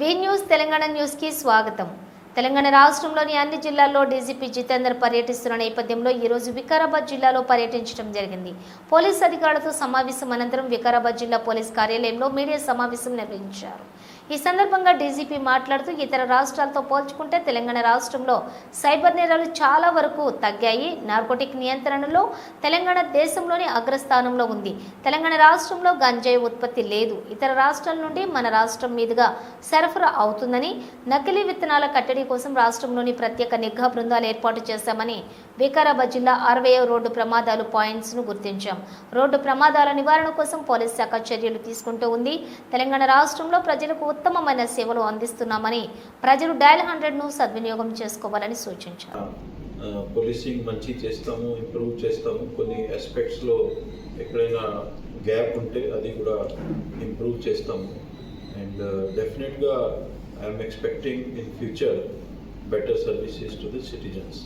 వి news Telangana న్యూస్కి స్వాగతం. తెలంగాణ రాష్ట్రంలోని అన్ని జిల్లాల్లో డీజీపీ జితేందర్ పర్యటిస్తున్న నేపథ్యంలో ఈరోజు వికారాబాద్ జిల్లాలో పర్యటించడం జరిగింది. పోలీస్ అధికారులతో సమావేశం అనంతరం వికారాబాద్ జిల్లా పోలీస్ కార్యాలయంలో మీడియా సమావేశం నిర్వహించారు. ఈ సందర్భంగా డీజీపీ మాట్లాడుతూ ఇతర రాష్ట్రాలతో పోల్చుకుంటే తెలంగాణ రాష్ట్రంలో సైబర్ నేరాలు చాలా వరకు తగ్గాయి. నార్కోటిక్ నియంత్రణలో తెలంగాణ దేశంలోని అగ్రస్థానంలో ఉంది. తెలంగాణ రాష్ట్రంలో గంజాయి ఉత్పత్తి లేదు. ఇతర రాష్ట్రాల నుండి మన రాష్ట్రం మీదుగా సరఫరా అవుతుందని నకిలీ విత్తనాల కట్టడి కోసం రాష్ట్రంలోని ప్రత్యేక నిఘా బృందాలు ఏర్పాటు చేశామని వికారాబాద్ జిల్లా అరవై రోడ్డు ప్రమాదాలు పాయింట్స్ను గుర్తించాం. రోడ్డు ప్రమాదాల నివారణ కోసం పోలీస్ శాఖ చర్యలు తీసుకుంటూ ఉంది. తెలంగాణ రాష్ట్రంలో ప్రజలకు ఉత్తమమైన సేవలు అందిస్తున్నామని ప్రజలు డయల్ హండ్రెడ్ను సద్వినియోగం చేసుకోవాలని సూచించారు. పోలీసింగ్ మంచి చేస్తాము ఇంప్రూవ్ చేస్తాము. కొన్ని ఆస్పెక్ట్స్లో ఎక్కడైనా గ్యాప్ ఉంటే అది కూడా ఇంప్రూవ్ చేస్తాము. అండ్ డెఫినెట్గా I'm expecting in future better services to the citizens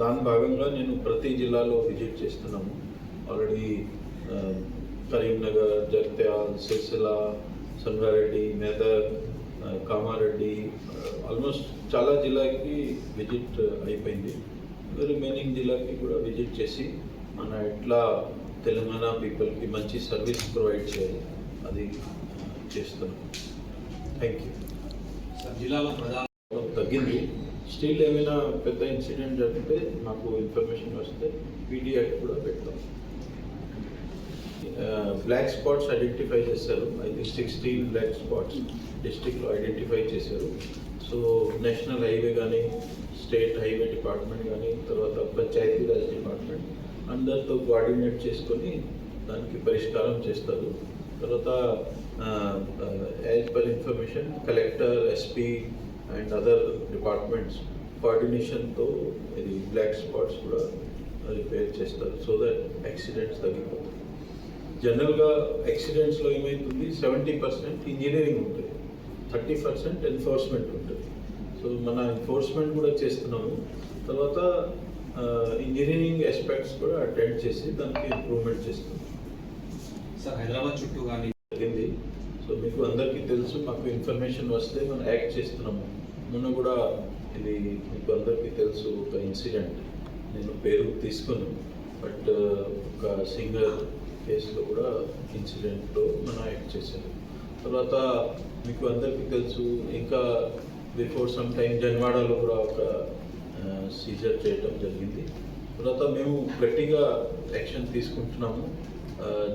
దాని భాగంగా నేను ప్రతి జిల్లాలో విజిట్ చేస్తున్నాము. ఆల్రెడీ కరీంనగర్ జగిత్యాల్ సిరిసిల్ల సంగారెడ్డి మెదక్ కామారెడ్డి ఆల్మోస్ట్ చాలా జిల్లాకి విజిట్ అయిపోయింది. రిమైనింగ్ జిల్లాకి కూడా విజిట్ చేసి మన ఎట్లా తెలంగాణ పీపుల్కి మంచి సర్వీస్ ప్రొవైడ్ చేయాలి అది చేస్తున్నాం థ్యాంక్ యూ జిల్లాలో ప్రధాన స్టిల్ ఏమైనా పెద్ద ఇన్సిడెంట్ జరిగితే నాకు ఇన్ఫర్మేషన్ వస్తే పీడిఐ కూడా పెడతాం. బ్లాక్ స్పాట్స్ ఐడెంటిఫై చేశారు. అయితే సిక్స్టీన్ బ్లాక్ స్పాట్స్ డిస్టిక్లో ఐడెంటిఫై చేశారు. సో నేషనల్ హైవే కానీ స్టేట్ హైవే డిపార్ట్మెంట్ కానీ తర్వాత పంచాయతీరాజ్ డిపార్ట్మెంట్ అందరితో కోఆర్డినేట్ చేసుకొని దానికి పరిష్కారం చేస్తారు. తర్వాత as per information collector SP and other departments కోఆర్డినేషన్తో ఇది బ్లాక్ స్పాట్స్ కూడా రిపేర్ చేస్తారు. సో దట్ యాక్సిడెంట్స్ తగ్గిపోతాయి. జనరల్గా యాక్సిడెంట్స్లో ఏమవుతుంది సెవెంటీ పర్సెంట్ ఇంజనీరింగ్ ఉంటుంది. థర్టీ పర్సెంట్ ఎన్ఫోర్స్మెంట్ ఉంటుంది. సో మన ఎన్ఫోర్స్మెంట్ కూడా చేస్తున్నాము. తర్వాత ఇంజనీరింగ్ ఆస్పెక్ట్స్ కూడా అటెండ్ చేసి దానికి ఇంప్రూవ్మెంట్ చేస్తున్నాం సార్ హైదరాబాద్ చుట్టూ కానీ జరిగింది. సో మీకు అందరికీ తెలుసు మాకు ఇన్ఫర్మేషన్ వస్తే మనం యాక్ట్ చేస్తున్నాము. మొన్న కూడా ఇది మీకు అందరికీ తెలుసు ఒక ఇన్సిడెంట్. నేను పేరు తీసుకున్నాను. బట్ ఒక సింగర్ కేసులో కూడా ఇన్సిడెంట్లో మనం యాక్ట్ చేశాను తర్వాత మీకు అందరికీ తెలుసు ఇంకా బిఫోర్ సమ్ టైం జన్వాడలో కూడా ఒక సీజర్ చేయడం జరిగింది. తర్వాత మేము గట్టిగా యాక్షన్ తీసుకుంటున్నాము.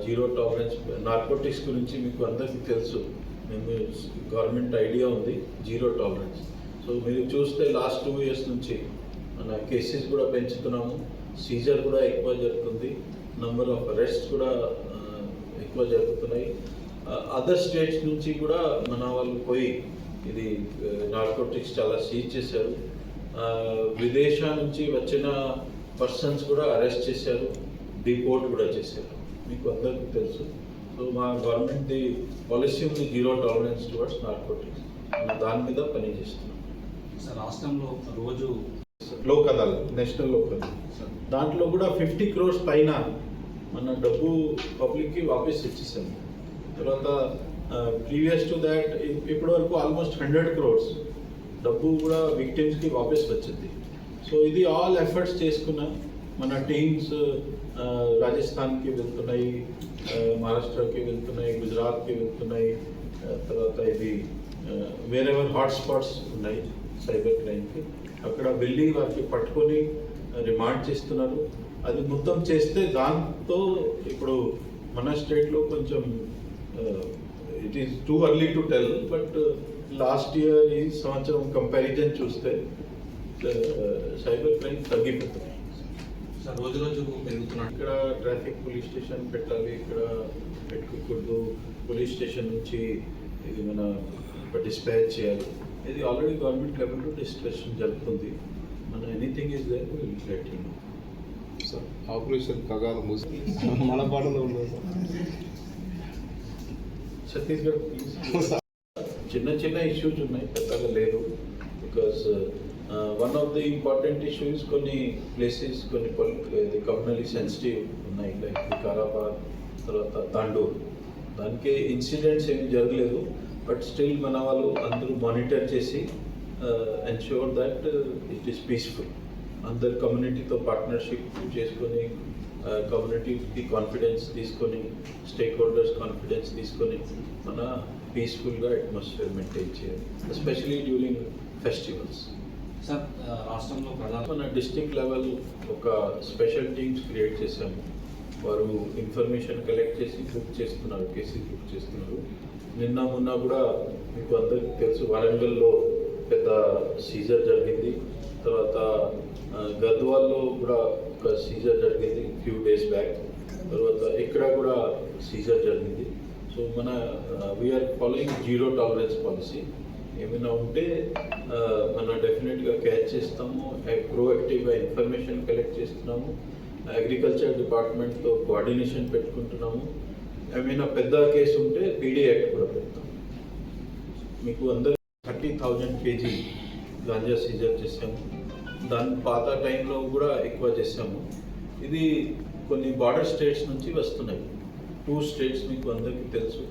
జీరో టాలరెన్స్ నార్కోటిక్స్ గురించి మీకు అందరికీ తెలుసు. మేము గవర్నమెంట్ ఐడియా ఉంది జీరో టాలరెన్స్. సో మీరు చూస్తే లాస్ట్ టూ ఇయర్స్ నుంచి మన కేసెస్ కూడా పెంచుతున్నాము. సీజర్ కూడా ఎక్కువ జరుగుతుంది. నంబర్ ఆఫ్ అరెస్ట్ కూడా ఎక్కువ జరుగుతున్నాయి. అదర్ స్టేట్స్ నుంచి కూడా మన వాళ్ళు పోయి ఇది నార్కోటిక్స్ చాలా సీజ్ చేశారు. ఆ, విదేశా నుంచి వచ్చిన పర్సన్స్ కూడా అరెస్ట్ చేశారు. డిపోర్ట్ కూడా చేశారు. మీకు అందరికీ తెలుసు. సో మా గవర్నమెంట్ ది పాలసీ ఉంది జీరో టాలరెన్స్ టువర్డ్స్ నార్కోటిక్స్ దాని మీద పనిచేస్తున్నాం. సార్ రాష్ట్రంలో రోజు లోక్ అదాలత్ నేషనల్ లోక్ అదాలత్ దాంట్లో కూడా ఫిఫ్టీ క్రోర్స్ పైన మన డబ్బు పబ్లిక్కి వాపస్ ఇచ్చేసాము తర్వాత ప్రీవియస్ టు దాట్ ఇప్పటి వరకు ఆల్మోస్ట్ హండ్రెడ్ క్రోర్స్ డబ్బు కూడా విక్టిమ్స్కి వాపస్ వచ్చింది. సో ఇది ఆల్ ఎఫర్ట్స్ చేసుకున్న మన టీమ్స్ రాజస్థాన్కి వెళ్తున్నాయి మహారాష్ట్రకి వెళ్తున్నాయి గుజరాత్కి వెళ్తున్నాయి తర్వాత ఇది వేరెవర్ హాట్స్పాట్స్ ఉన్నాయి. సైబర్ క్రైమ్కి అక్కడ వెళ్ళి వారికి పట్టుకొని రిమాండ్ చేస్తున్నారు. అది మొత్తం చేస్తే దాంతో ఇప్పుడు మన స్టేట్లో కొంచెం it is too early to tell but last year ఈ సంవత్సరం కంపారిజన్ చూస్తే సైబర్ క్రైమ్ తగ్గిపోతున్నాయి సార్ రోజు రోజుకు పెరుగుతున్నాడు ఇక్కడ ట్రాఫిక్ పోలీస్ స్టేషన్ పెట్టాలి ఇక్కడ పెట్టుకోకూడదు. పోలీస్ స్టేషన్ నుంచి ఇది మన డిస్పాచ్ చేయాలి. ఇది ఆల్రెడీ గవర్నమెంట్ లెవెల్లో డిస్కషన్ జరుగుతుంది. మన anything is there will let you sir operation కగాల మూసి మన పాటలో ఉండదు సార్? ఛత్తీస్గఢ్ చిన్న చిన్న ఇష్యూస్ ఉన్నాయి పెద్దగా లేదు because one of the important issues కొన్ని ప్లేసెస్ కొన్ని కమ్యూనలీ సెన్సిటివ్ ఉన్నాయి లైక్ వికారాబాద్ తర్వాత తాండూర్. దానికి ఇన్సిడెంట్స్ ఏమి జరగలేదు. బట్ స్టిల్ మన వాళ్ళు అందరూ మానిటర్ చేసి ensure that it is peaceful అందరు కమ్యూనిటీతో పార్ట్నర్షిప్ చేసుకొని కమ్యూనిటీకి కాన్ఫిడెన్స్ తీసుకొని స్టేక్ హోల్డర్స్ కాన్ఫిడెన్స్ తీసుకొని మన పీస్ఫుల్గా అట్మాస్ఫియర్ మెయింటైన్ చేయాలి. ఎస్పెషలీ డ్యూరింగ్ ఫెస్టివల్స్ సార్ రాష్ట్రంలో ప్రధాన మన డిస్ట్రిక్ట్ లెవెల్ ఒక స్పెషల్ టీమ్స్ క్రియేట్ చేశాము. వారు ఇన్ఫర్మేషన్ కలెక్ట్ చేసి బుక్ చేస్తున్నారు కేసెస్ బుక్ చేస్తున్నారు. నిన్న మొన్న కూడా మీకు అందరికీ తెలుసు వరంగల్లో పెద్ద సీజర్ జరిగింది. తర్వాత గద్వాల్లో కూడా ఒక సీజర్ జరిగింది ఫ్యూ డేస్ బ్యాక్ తర్వాత ఇక్కడ కూడా సీజర్ జరిగింది. సో మన we're following zero tolerance policy ఏమైనా ఉంటే మనం డెఫినెట్గా క్యాచ్ చేస్తాము ప్రోయాక్టివ్గా ఇన్ఫర్మేషన్ కలెక్ట్ చేస్తున్నాము. అగ్రికల్చర్ డిపార్ట్మెంట్తో కోఆర్డినేషన్ పెట్టుకుంటున్నాము. ఏమైనా పెద్ద కేసు ఉంటే పీడీ యాక్ట్ కూడా పెడతాం. మీకు అందరూ thirty thousand KG ganja seizure చేసాము దాని పాత టైంలో కూడా ఎక్కువ చేసాము ఇది కొన్ని బార్డర్ స్టేట్స్ నుంచి వస్తున్నాయి. టూ స్టేట్స్ మీకు అందరికీ తెలుసు.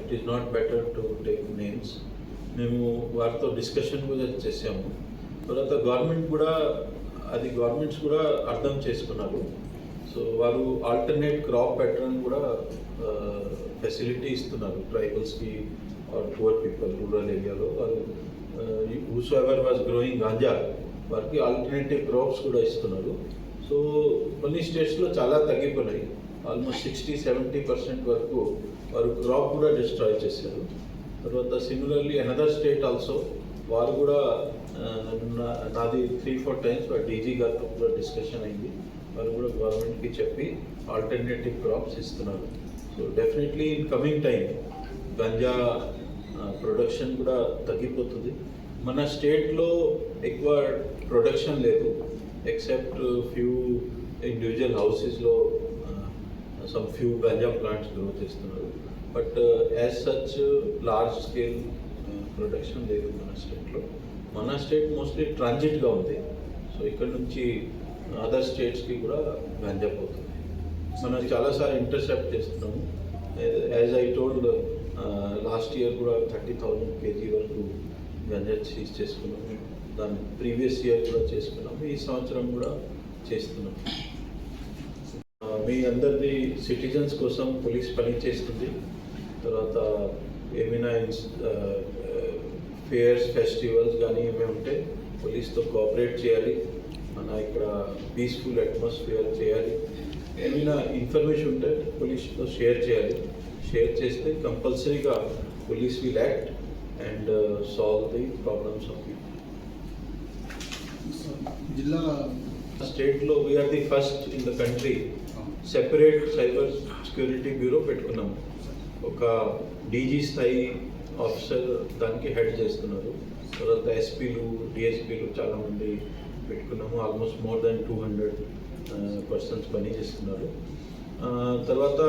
It is not better to take names. మేము వారితో డిస్కషన్ కూడా చేసాము తర్వాత గవర్నమెంట్ కూడా అది గవర్నమెంట్స్ కూడా అర్థం చేసుకున్నారు. సో వారు ఆల్టర్నేట్ క్రాప్ ప్యాటర్న్ కూడా ఫెసిలిటీ ఇస్తున్నారు ట్రైబల్స్కి ఆర్ పువర్ పీపుల్ రూరల్ ఏరియాలో వారు whose ever was growing ganja వారికి ఆల్టర్నేటివ్ క్రాప్స్ కూడా ఇస్తున్నారు. సో కొన్ని స్టేట్స్లో చాలా తగ్గిపోయినాయి. ఆల్మోస్ట్ సిక్స్టీ సెవెంటీ పర్సెంట్ వరకు వారు క్రాప్ కూడా డిస్ట్రాయ్ చేశారు. తర్వాత సిమిలర్లీ అనదర్ స్టేట్ ఆల్సో వారు కూడా నా- నాది త్రీ ఫోర్ టైమ్స్ డీజీ గారితో కూడా డిస్కషన్ అయింది. వారు కూడా గవర్నమెంట్కి చెప్పి ఆల్టర్నేటివ్ క్రాప్స్ ఇస్తున్నారు. So definitely in coming time ganja production కూడా తగ్గిపోతుంది. మన స్టేట్లో ఎక్కువ ప్రొడక్షన్ లేదు except few individual హౌసెస్లో some few ganja plants grow చేస్తున్నారు. But as such large scale production లేదు మన స్టేట్లో. మన స్టేట్ మోస్ట్లీ ట్రాన్జిట్గా ఉంది. సో ఇక్కడ నుంచి అదర్ స్టేట్స్కి కూడా గంజా పోతుంది. మనం చాలాసార్లు ఇంటర్సెప్ట్ చేస్తున్నాము as I told last year కూడా థర్టీ థౌజండ్ కేజీ వరకు గంజా సీజ్ చేసుకున్నాము దాన్ని ప్రీవియస్ ఇయర్ కూడా చేసుకున్నాము ఈ సంవత్సరం కూడా చేస్తున్నాం. Uh, మీ అందరిది సిటిజన్స్ కోసం పోలీస్ పని చేస్తుంది. తర్వాత ఏమైనా ఫేర్స్ ఫెస్టివల్స్ uh, uh, కానీ ఏమైనా ఉంటే పోలీస్తో కోఆపరేట్ చేయాలి. మన ఇక్కడ పీస్ఫుల్ అట్మాస్ఫియర్ చేయాలి. ఏమైనా ఇన్ఫర్మేషన్ ఉంటే పోలీస్తో షేర్ చేయాలి. షేర్ చేస్తే కంపల్సరీగా police will act and solve the problems of people జిల్లా స్టేట్లో we're the first in the country separate cyber security bureau పెట్టుకున్నాము ఒక డీజీ స్థాయి ఆఫీసర్ దానికి హెడ్ చేస్తున్నారు. తర్వాత ఎస్పీలు డిఎస్పీలు చాలామంది పెట్టుకున్నాము. Almost more than two hundred persons పని చేస్తున్నారు. తర్వాత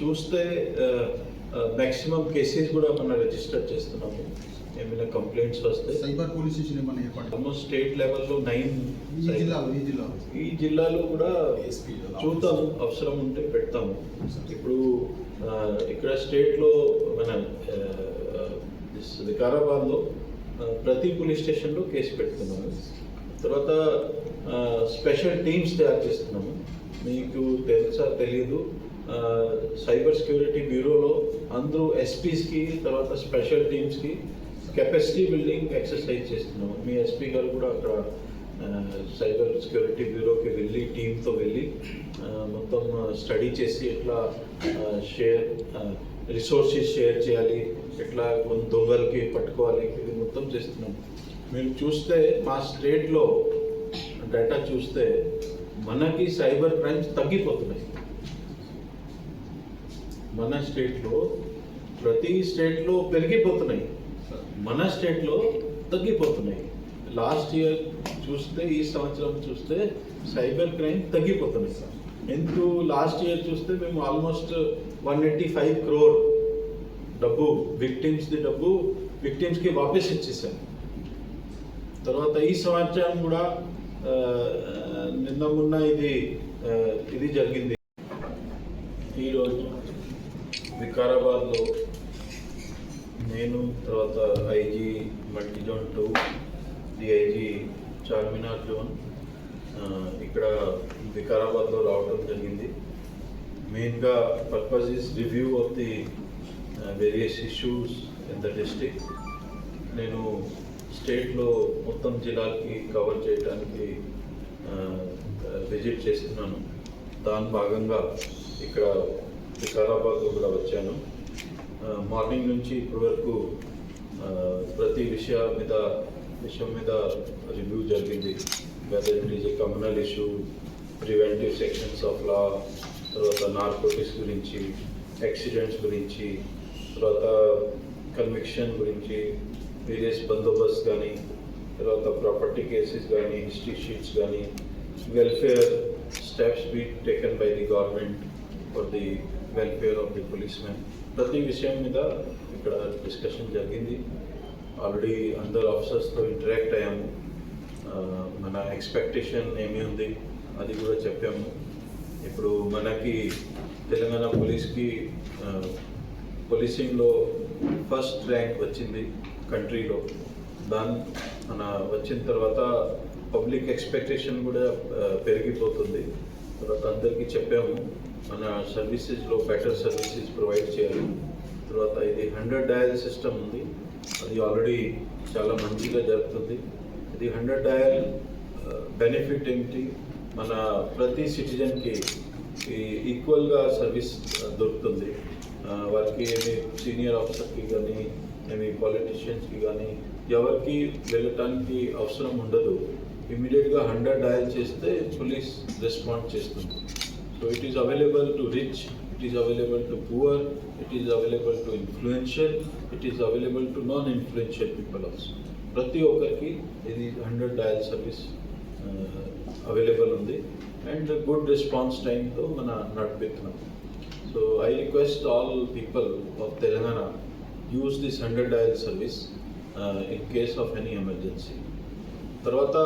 చూస్తే మ్యాక్సిమం కేసెస్ కూడా మనం రిజిస్టర్ చేస్తున్నాము. ఏమైనా కంప్లైంట్స్ వస్తే. సైబర్ పోలీస్ స్టేషన్ ఏమన్నా ఏర్పాటు ఆల్మోస్ట్ స్టేట్ లెవెల్లో నైన్ ఈ జిల్లాలో ఈ జిల్లాలో. ఈ జిల్లాలో కూడా చూద్దాము అవసరం ఉంటే పెడతాము. ఇప్పుడు ఇక్కడ స్టేట్లో మన వికారాబాద్లో ప్రతి పోలీస్ స్టేషన్లో కేసు పెడుతున్నాము తర్వాత స్పెషల్ టీమ్స్ తయారు చేస్తున్నాము. మీకు తెలుసా తెలియదు సైబర్ సెక్యూరిటీ బ్యూరోలో అందరూ ఎస్పీస్కి తర్వాత స్పెషల్ టీమ్స్కి కెపాసిటీ బిల్డింగ్ ఎక్సర్సైజ్ చేస్తున్నాము. మీ ఎస్పీ గారు కూడా అక్కడ సైబర్ సెక్యూరిటీ బ్యూరోకి వెళ్ళి టీంతో వెళ్ళి మొత్తం స్టడీ చేసి ఎట్లా షేర్ రిసోర్సెస్ షేర్ చేయాలి ఎట్లా కొన్ని దొంగలకి పట్టుకోవాలి ఇది మొత్తం చేస్తున్నాం మీరు చూస్తే మా స్టేట్లో డేటా చూస్తే మనకి సైబర్ క్రైమ్స్ తగ్గిపోతున్నాయి. మన స్టేట్లో ప్రతి స్టేట్లో పెరిగిపోతున్నాయి. మన స్టేట్లో తగ్గిపోతున్నాయి. లాస్ట్ ఇయర్ చూస్తే ఈ సంవత్సరం చూస్తే సైబర్ క్రైమ్ తగ్గిపోతున్నాయి సార్. ఎందుకు లాస్ట్ ఇయర్ చూస్తే మేము almost one eighty five crore డబ్బు విక్టిమ్స్ది డబ్బు విక్టిమ్స్కి వాపస్ ఇచ్చేసాం. తర్వాత ఈ సంవత్సరం కూడా నిన్న మొన్న ఇది ఇది జరిగింది. ఈరోజు వికారాబాద్లో నేను తర్వాత IG multi zone two DIG Charminar zone ఇక్కడ వికారాబాద్లో రావడం జరిగింది. మెయిన్గా purpose is review of the various issues in the district నేను స్టేట్లో మొత్తం జిల్లాలకి కవర్ చేయడానికి విజిట్ చేస్తున్నాను. దాని భాగంగా ఇక్కడ వికారాబాద్ కూడా వచ్చాను. మార్నింగ్ నుంచి ఇప్పటి వరకు ప్రతి విషయ మీద విషయం మీద రివ్యూ జరిగింది. Whether it is a communal issue preventive sections of law తర్వాత నార్కోటిక్స్ గురించి యాక్సిడెంట్స్ గురించి తర్వాత కన్విక్షన్ గురించి వేరియస్ బందోబస్త్ కానీ తర్వాత ప్రాపర్టీ కేసెస్ కానీ హిస్టరీ షీట్స్ కానీ welfare steps be taken by the government for the welfare of the police man ప్రతి విషయం మీద ఇక్కడ డిస్కషన్ జరిగింది. ఆల్రెడీ అందరు ఆఫీసర్స్తో ఇంటరాక్ట్ అయ్యాము. మన ఎక్స్పెక్టేషన్ ఏమి ఉంది? అది కూడా చెప్పాము. ఇప్పుడు మనకి తెలంగాణ పోలీస్కి పోలీసింగ్లో ఫస్ట్ ర్యాంక్ వచ్చింది కంట్రీలో. దాని మన వచ్చిన తర్వాత పబ్లిక్ ఎక్స్పెక్టేషన్ కూడా పెరిగిపోతుంది. తర్వాత అందరికీ చెప్పాము మన సర్వీసెస్లో బెటర్ సర్వీసెస్ ప్రొవైడ్ చేయాలి. తర్వాత ఇది హండ్రెడ్ డయల్ సిస్టమ్ ఉంది. అది ఆల్రెడీ చాలా మంచిగా జరుగుతుంది. ఇది హండ్రెడ్ డయల్ బెనిఫిట్ ఏమిటి మన ప్రతి సిటిజన్కి ఈక్వల్గా సర్వీస్ దొరుకుతుంది. వారికి ఏమి సీనియర్ ఆఫీసర్కి కానీ ఏమి పాలిటీషియన్స్కి కానీ ఎవరికి వెళ్ళటానికి అవసరం ఉండదు. ఇమీడియట్గా హండ్రెడ్ డయల్ చేస్తే పోలీస్ రెస్పాండ్ చేస్తుంది. So it is available to rich it is available to poor it is available to influential it is available to non influential people also ప్రతి ఒక్కరికి ఇది హండ్రెడ్ డయల్ సర్వీస్ అవైలబుల్ ఉంది. And good response టైంతో మన నడిపిస్తున్నాం. So I request all people of Telangana use this hundred dial service in case of any emergency తర్వాత